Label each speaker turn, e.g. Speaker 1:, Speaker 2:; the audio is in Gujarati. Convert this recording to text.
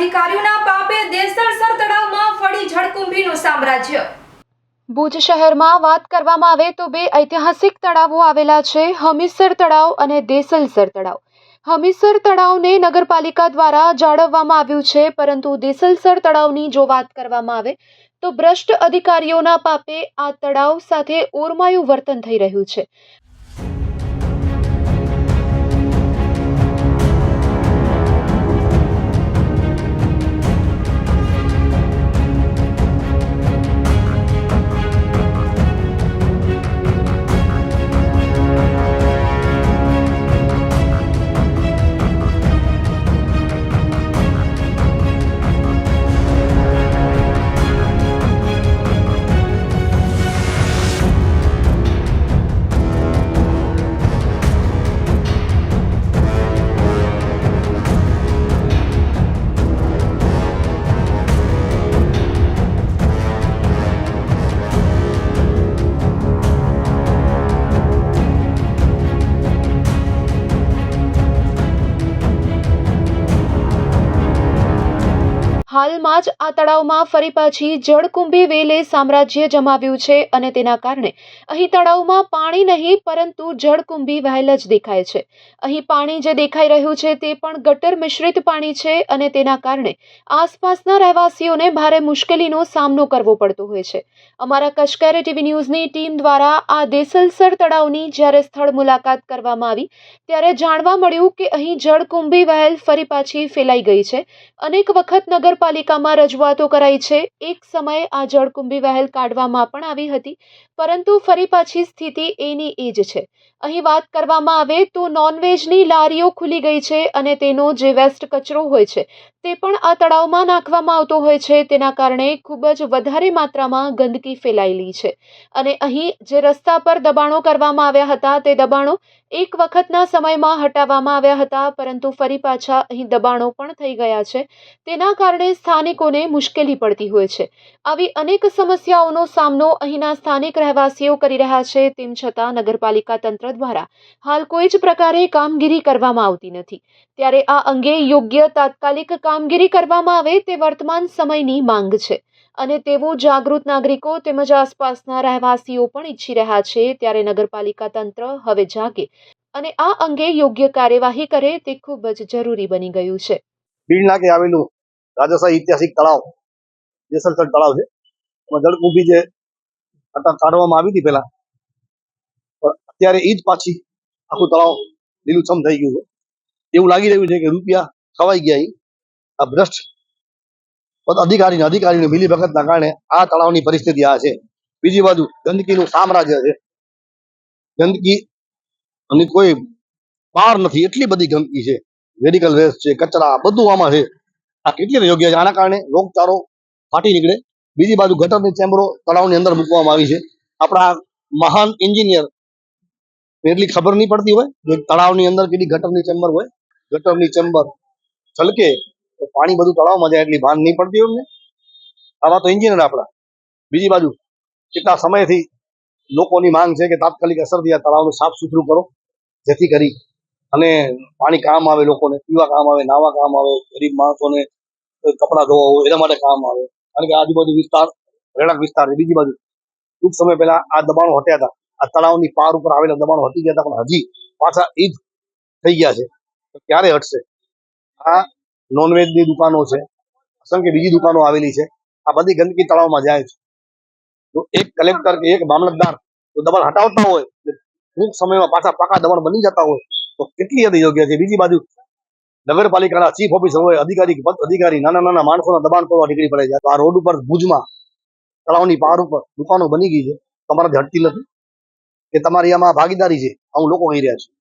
Speaker 1: અધિકારીઓના પાપે દેસલસર તળાવમાં ફળી જળકુંભીનું સામ્રાજ્ય.
Speaker 2: ભુજ શહેરમાં વાત કરવામાં આવે તો બે ઐતિહાસિક તળાવો આવેલા છે, હમીસર તળાવ અને દેસલસર તળાવ. હમીસર તળાવને નગરપાલિકા દ્વારા જાળવવામાં આવ્યું છે, પરંતુ દેસલસર તળાવની જો વાત કરવામાં આવે, તો ભ્રષ્ટ અધિકારીઓના પાપે આ તળાવ સાથે ઓરમાયું વર્તન થઈ રહ્યું છે. હાલમાં જ આ તળાવમાં ફરી પાછી જળકુંભી વેલે સામ્રાજ્ય જમાવ્યું છે અને તેના કારણે અહીં તળાવમાં પાણી નહીં, પરંતુ જળકુંભી વહેલ જ દેખાય છે. અહીં પાણી જે દેખાઈ રહ્યું છે તે પણ ગટર મિશ્રિત પાણી છે અને તેના કારણે આસપાસના રહેવાસીઓને ભારે મુશ્કેલીનો સામનો કરવો પડતો હોય છે. અમારા કશ્કરે ટીવી ન્યૂઝની ટીમ દ્વારા આ દેસલસર તળાવની જ્યારે સ્થળ મુલાકાત કરવામાં આવી, ત્યારે જાણવા મળ્યું કે અહીં જળકુંભી વહેલ ફરી પાછી ફેલાઈ ગઈ છે. અનેક વખત નગરપાલિકામાં રજૂઆતો કરાઈ છે. એક સમયે આ જળકુંભી વહેલ કાઢવામાં પણ આવી હતી. પરંતુ ફરી પાછી સ્થિતિ એની એ જ છે. અહીં વાત કરવામાં આવે તો નોનવેજની લારીઓ ખુલી ગઈ છે અને તેનો જે વેસ્ટ કચરો હોય છે, તે પણ આ તળાવમાં નાખવામાં આવતો હોય છે. તેના કારણે ખૂબ જ વધારે માત્રામાં ગંદકી ફેલાયેલી છે. અને અહીં જે રસ્તા પર દબાણો કરવામાં આવ્યા હતા, તે દબાણો એક વખતના સમયમાં હટાવવામાં આવ્યા હતા, પરંતુ ફરી પાછા અહીં દબાણો પણ થઈ ગયા છે. તેના કારણે સ્થાનિકોને મુશ્કેલી પડતી હોય છે. આવી અનેક સમસ્યાઓનો સામનો અહીંના સ્થાનિક રહેવાસીઓ કરી રહ્યા છે, તેમ છતાં નગરપાલિકા તંત્ર દ્વારા હાલ કોઈ જ પ્રકારે કામગીરી કરવામાં આવતી નથી. ત્યારે આ અંગે યોગ્ય તાત્કાલિક કામગીરી કરવામાં આવે તે વર્તમાન સમયની માંગ છે અને તેવું જાગૃત નાગરિકો તેમજ આસપાસના રહેવાસીઓ પણ ઈચ્છી રહ્યા છે ત્યારે નગરપાલિકા તંત્ર હવે જાગે અને આ અંગે યોગ્ય કાર્યવાહી કરે તે ખૂબ જ જરૂરી બની ગયું છે.
Speaker 3: બીડ આવેલું રાજસ્થાન ઐતિહાસિક તળાવ જેસલસર તળાવ છે. એમાં જે કાઢવામાં આવી હતી પેલા અત્યારે એ જ પાછી આખું તળાવ લીલુંછમ થઈ ગયું છે. એવું લાગી રહ્યું છે કે રૂપિયા ખવાઈ ગયા. આ ભ્રષ્ટ અધિકારી અધિકારીની મિલીભગતના કારણે આ તળાવની પરિસ્થિતિ આ છે. બીજી બાજુ ગંદકીનું સામ્રાજ્ય છે. ગંદકી અને કોઈ પાર નથી, એટલી બધી ગંદકી છે. મેડિકલ વેસ્ટ છે, કચરા, બધું આમાં છે. આ કેટલી યોગ્ય છે? આના કારણે રોગચાળો ફાટી નીકળે. બીજી બાજુ ગટરની ચેમ્બરો તળાવની અંદર મૂકવામાં આવી છે. આપણા મહાન એન્જિનિયર, એટલી ખબર નહીં પડતી હોય જો તળાવની અંદર કેટલી ગટરની ચેમ્બર હોય. ગટરની ચેમ્બર છલકે તો પાણી બધું તળાવમાં જાય એટલી ભાન નહીં પડતી હોય આવા તો એન્જિનિયર આપણા. બીજી બાજુ કેટલા સમયથી લોકોની માંગ છે કે તાત્કાલિક અસરથી આ તળાવનું સાફ સુથરું કરો, જેથી કરી અને પાણી કામ આવે લોકોને, પીવા કામ આવે, નાવા કામ આવે, ગરીબ માણસોને કપડાં ધોવા હોય, એના માટે કામ આવે. કારણ કે આજુબાજુ વિસ્તાર, રહેણાંક વિસ્તાર છે. બીજી બાજુ, ટૂંક સમય પહેલા આ દબાણો હટ્યા હતા. આ તળાવની પાર ઉપર આવેલા દબાણો હટી ગયા હતા, પણ હજી પાછા એ જ થઈ ગયા છે. ક્યારે હટશે? આ નોનવેજની દુકાનો છે. અસંખ્ય બીજી દુકાનો આવેલી છે. આ બધી ગંદકી તળાવમાં જાય છે. તો એક કલેક્ટર કે એક મામલતદાર જો દબાણ હટાવતા હોય, ટૂંક સમયમાં પાછા પાકા દબાણ બની જતા હોય, તો કેટલી હદ યોગ્ય છે? બીજી બાજુ નગરપાલિકાના ચીફ ઓફિસર હોય, અધિકારી અધિકારી, નાના નાના માણસોના દબાણ કરવા નીકળી પડે છે. આ રોડ ઉપર ભુજમાં, તળાવની પાર ઉપર દુકાનો બની ગઈ છે. તમારાથી હટતી નથી. કે તમારી આમાં ભાગીદારી છે. આવું લોકો કહી રહ્યા છે.